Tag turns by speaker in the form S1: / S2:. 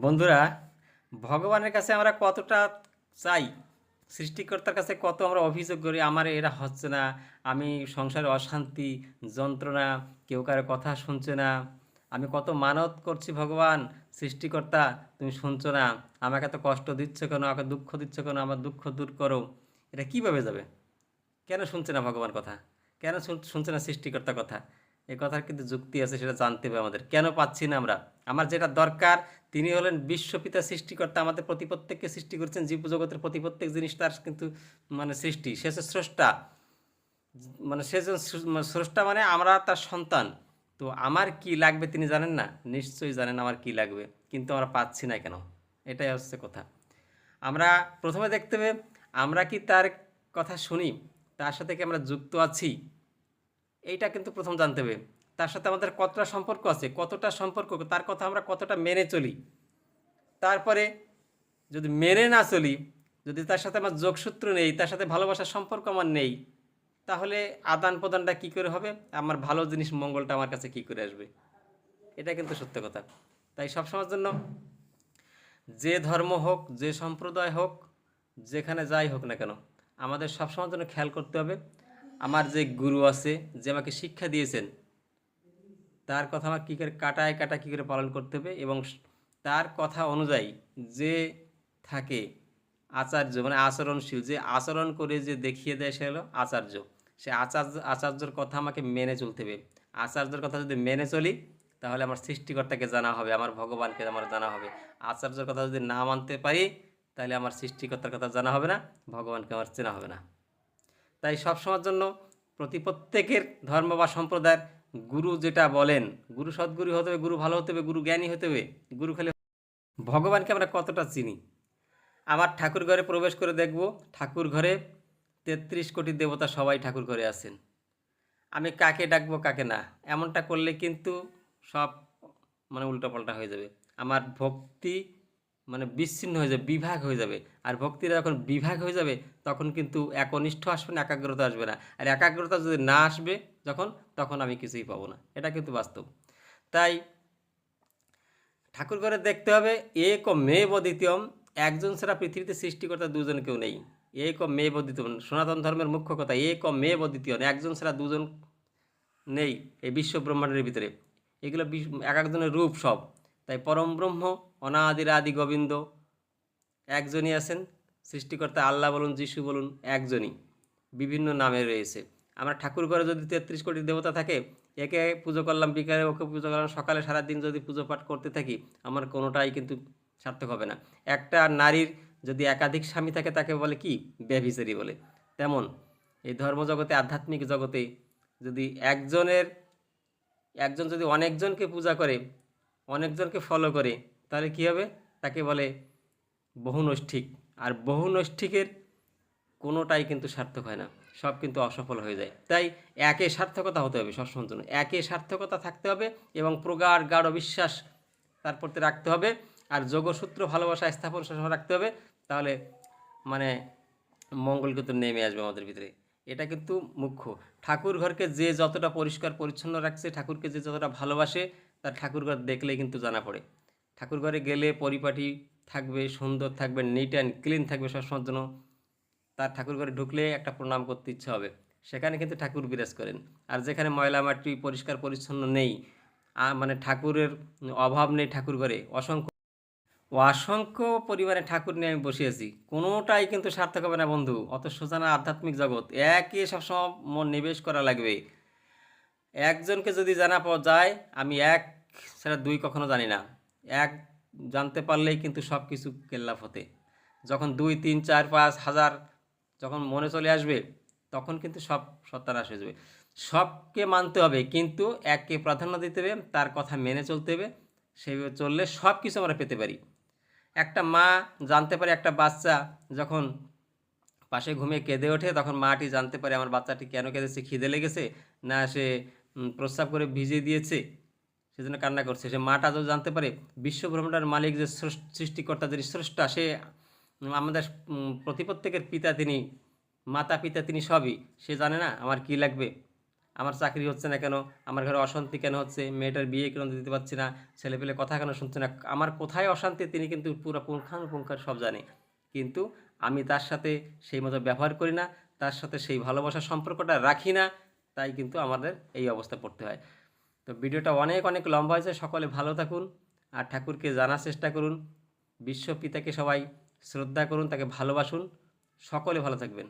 S1: বন্ধুরা, ভগবানের কাছে আমরা কতটা চাই? সৃষ্টিকর্তার কাছে কত আমরা অভিযোগ করি, আমার এরা হচ্ছে না, আমি সংসারে অশান্তি, যন্ত্রণা, কেউ কারও কথা শুনছে না। আমি কত মানত করছি ভগবান, সৃষ্টিকর্তা, তুমি শুনছো না, আমাকে এত কষ্ট দিচ্ছ কেন, আমাকে দুঃখ দিচ্ছ কেন, আমার দুঃখ দূর করো। এটা কীভাবে যাবে? কেন শুনছে না ভগবান কথা? কেন শুন- শুনছে না সৃষ্টিকর্তার কথা? এই কথার কিন্তু যুক্তি আছে, সেটা জানতে হবে আমাদের। কেন পাচ্ছি না আমরা? আমার যেটা দরকার, তিনি হলেন বিশ্বপিতা সৃষ্টিকর্তা, আমাদের প্রতি প্রত্যেককে সৃষ্টি করেছেন, জীব জগতের প্রতি প্রত্যেক জিনিস তার কিন্তু মানে সৃষ্টি। সে স্রষ্টা। মানে সে যে মানে স্রষ্টা মানে আমরা তার সন্তান। তো আমার কি লাগবে তিনি জানেন না? নিশ্চয়ই জানেন আমার কি লাগবে। কিন্তু আমরা পাচ্ছি না কেন? এটাই হচ্ছে কথা। আমরা প্রথমে দেখতে হবে, আমরা কি তার কথা শুনি? তার সাথে কি আমরা যুক্ত আছি? এইটা কিন্তু প্রথম জানতে হবে। তার সাথে আমাদের কতটা সম্পর্ক আছে, কতটা সম্পর্ক, তার কথা আমরা কতটা মেনে চলি। তারপরে যদি মেনে না চলি, যদি তার সাথে আমার যোগসূত্র নেই, তার সাথে ভালোবাসার সম্পর্ক আমার নেই, তাহলে আদান প্রদানটা কী করে হবে? আমার ভালো জিনিস মঙ্গলটা আমার কাছে কী করে আসবে? এটা কিন্তু সত্য কথা। তাই সবসময়ের জন্য যে ধর্ম হোক, যে সম্প্রদায় হোক, যেখানে যাই হোক না কেন, আমাদের সবসময়ের জন্য খেয়াল করতে হবে আমার যে গুরু আছে, যে আমাকে শিক্ষা দিয়েছেন, তার কথা আমার কী করে কাটায় কাটা কী করে পালন করতে হবে এবং তার কথা অনুযায়ী যে থাকে আচার্য মানে আচরণশীল, যে আচরণ করে যে দেখিয়ে দেয় সে হলো আচার্য। সে আচার্য, আচার্যর কথা আমাকে মেনে চলতে হবে। আচার্যর কথা যদি মেনে চলি, তাহলে আমার সৃষ্টিকর্তাকে জানা হবে, আমার ভগবানকে আমার জানা হবে। আচার্যর কথা যদি না মানতে পারি, তাহলে আমার সৃষ্টিকর্তার কথা জানা হবে না, ভগবানকে আমার চেনা হবে না। তাই সবসময়ের জন্য প্রতি প্রত্যেকের ধর্ম বা সম্প্রদায়ের গুরু যেটা বলেন, গুরু সদ্গুরু হতে হবে, গুরু ভালো হতে হবে, গুরু জ্ঞানী হতে হবে, গুরু খালি ভগবানকে আমরা কতটা চিনি? আমার ঠাকুর ঘরে প্রবেশ করে দেখব, ঠাকুর ঘরে তেত্রিশ কোটি দেবতা সবাই ঠাকুর ঘরে আছেন। আমি কাকে ডাকবো, কাকে না, এমনটা করলে কিন্তু সব মানে উল্টোপাল্টা হয়ে যাবে। আমার ভক্তি মানে বিচ্ছিন্ন হয়ে যাবে, বিভাগ হয়ে যাবে। আর ভক্তিরা যখন বিভাগ হয়ে যাবে, তখন কিন্তু একনিষ্ঠ আসবে না, একাগ্রতা আসবে না। আর একাগ্রতা যদি না আসবে যখন, তখন আমি কিছুই পাবো না। এটা কিন্তু বাস্তব। তাই ঠাকুর ঘরে দেখতে হবে, এক মে দ্বিতীয়ম, একজন ছাড়া পৃথিবীতে সৃষ্টিকর্তা দুজন কেউ নেই। এক মে দ্বিতীয়ম, সনাতন ধর্মের মুখ্য কথা, এক মে দ্বিতীয় একজন ছাড়া দুজন নেই এই বিশ্ব ব্রহ্মাণ্ডের ভিতরে। এগুলো এক একজনের রূপ সব। তাই পরম ব্রহ্ম অনাদির আদি গোবিন্দ, একজনই আছেন। সৃষ্টিকর্তা আল্লাহ বলুন, যিশু বলুন, একজনই। বিভিন্ন নামে রয়েছে। আমরা ঠাকুর ঘরে যদি তেত্রিশ কোটি দেবতা থাকে, একে পুজো করলাম, বিকালে ওকে পুজো করলাম, সকালে সারাদিন যদি পুজো পাঠ করতে থাকি, আমার কোনোটাই কিন্তু সার্থক হবে না। একটা নারীর যদি একাধিক স্বামী থাকে, তাকে বলে কি? ব্যভিচারী বলে। তেমন, এই ধর্মজগতে, আধ্যাত্মিক জগতে যদি একজনের, একজন যদি অনেকজনকে পূজা করে অনেকজনকে ফলো করে, তাহলে কী হবে? তাকে বলে বহুনৈষ্ঠিক। আর বহুনৈষ্ঠিকের কোনোটাই কিন্তু সার্থক হয় না। সব কিন্তু অসফল হয়ে যায়। তাই একে সার্থকতা হতে হবে সবসময়ের জন্য। একে সার্থকতা থাকতে হবে এবং প্রগাঢ়, গাঢ় বিশ্বাস তার প্রতি রাখতে হবে। আর যোগসূত্র ভালোবাসা স্থাপন সহ রাখতে হবে। তাহলে মানে মঙ্গল কিন্তু নেমে আসবে আমাদের ভিতরে। এটা কিন্তু মুখ্য। ঠাকুর ঘরকে যে যতটা পরিষ্কার, পরিচ্ছন্ন রাখছে, ঠাকুরকে যে যতটা ভালোবাসে তার ঠাকুর ঘর দেখলেই কিন্তু জানা পড়ে। ঠাকুরঘরে গেলে পরিপাটি থাকবে, সুন্দর থাকবে নিট অ্যান্ড ক্লিন থাকবে সবসময়ের জন্য। তার ঠাকুরঘরে ঢুকলে একটা প্রণাম করতে ইচ্ছে হবে। সেখানে কিন্তু ঠাকুর বিরাজ করেন। আর যেখানে ময়লা মাটি পরিষ্কার পরিচ্ছন্ন নেই মানে ঠাকুরের অভাব নেই ঠাকুর ঘরে অসংখ্য অসংখ্য পরিমাণে ঠাকুর নিয়ে আমি বসে আছি। কোনোটাই কিন্তু সার্থক হবে না বন্ধু। অত সোজা না আধ্যাত্মিক জগৎ, একে সবসময় মন নিবেশ করা লাগবে। একজনকে যদি জানা পাওয়া যায়, আমি এক সেটা দুই কখনো জানি না। এক জানতে পারলেই কিন্তু সব কিছু কেল্লাফ হতে যখন দুই, তিন, চার, পাঁচ, হাজার যখন মনে চলে আসবে, তখন কিন্তু সব সত্যানাশ হয়ে যাবে। সবকে মানতে হবে, কিন্তু এককে প্রাধান্য দিতে হবে, তার কথা মেনে চলতে হবে, সেইভাবে চললে সব কিছু আমরা পেতে পারি। একটা মা জানতে পারে একটা বাচ্চা যখন পাশে ঘুমিয়ে কেঁদে ওঠে, তখন মাটি জানতে পারে আমার বাচ্চাটি কেন কেঁদেছে, খিদে লেগেছে, না সে প্রস্রাব করে ভিজিয়ে দিয়েছে, সেজন্য কান্না করছে। সে মাটা যদি জানতে পারে, বিশ্বব্রহ্মাণ্ডের মালিক যে সৃষ্টিকর্তা যিনি স্রষ্টা, সে আমাদের প্রতি প্রত্যেকের পিতা তিনি, মাতা পিতা তিনি সবই। সে জানে না আমার কি লাগবে। আমার চাকরি হচ্ছে না কেন? আমার ঘরে অশান্তি কেন হচ্ছে? মেয়েটার বিয়ে কেন দিতে পারছি না? ছেলেপেলে কথা কেন শুনছে না? আমার কোথায় অশান্তি? তিনি কিন্তু পুরো পুঙ্খানুপুঙ্খান সব জানে। কিন্তু আমি তার সাথে সেই মতো ব্যবহার করি না, তার সাথে সেই ভালোবাসার সম্পর্কটা রাখি না। তাই কিন্তু আমাদের এই অবস্থা পড়তে হয়। তো ভিডিওটা অনেক অনেক লম্বা হয়েছে। সকলে ভালো থাকুন আর ঠাকুরকে জানার চেষ্টা করুন। বিশ্ব পিতাকে সবাই শ্রদ্ধা করুন, তাকে ভালোবাসুন। সকলে ভালো থাকবেন।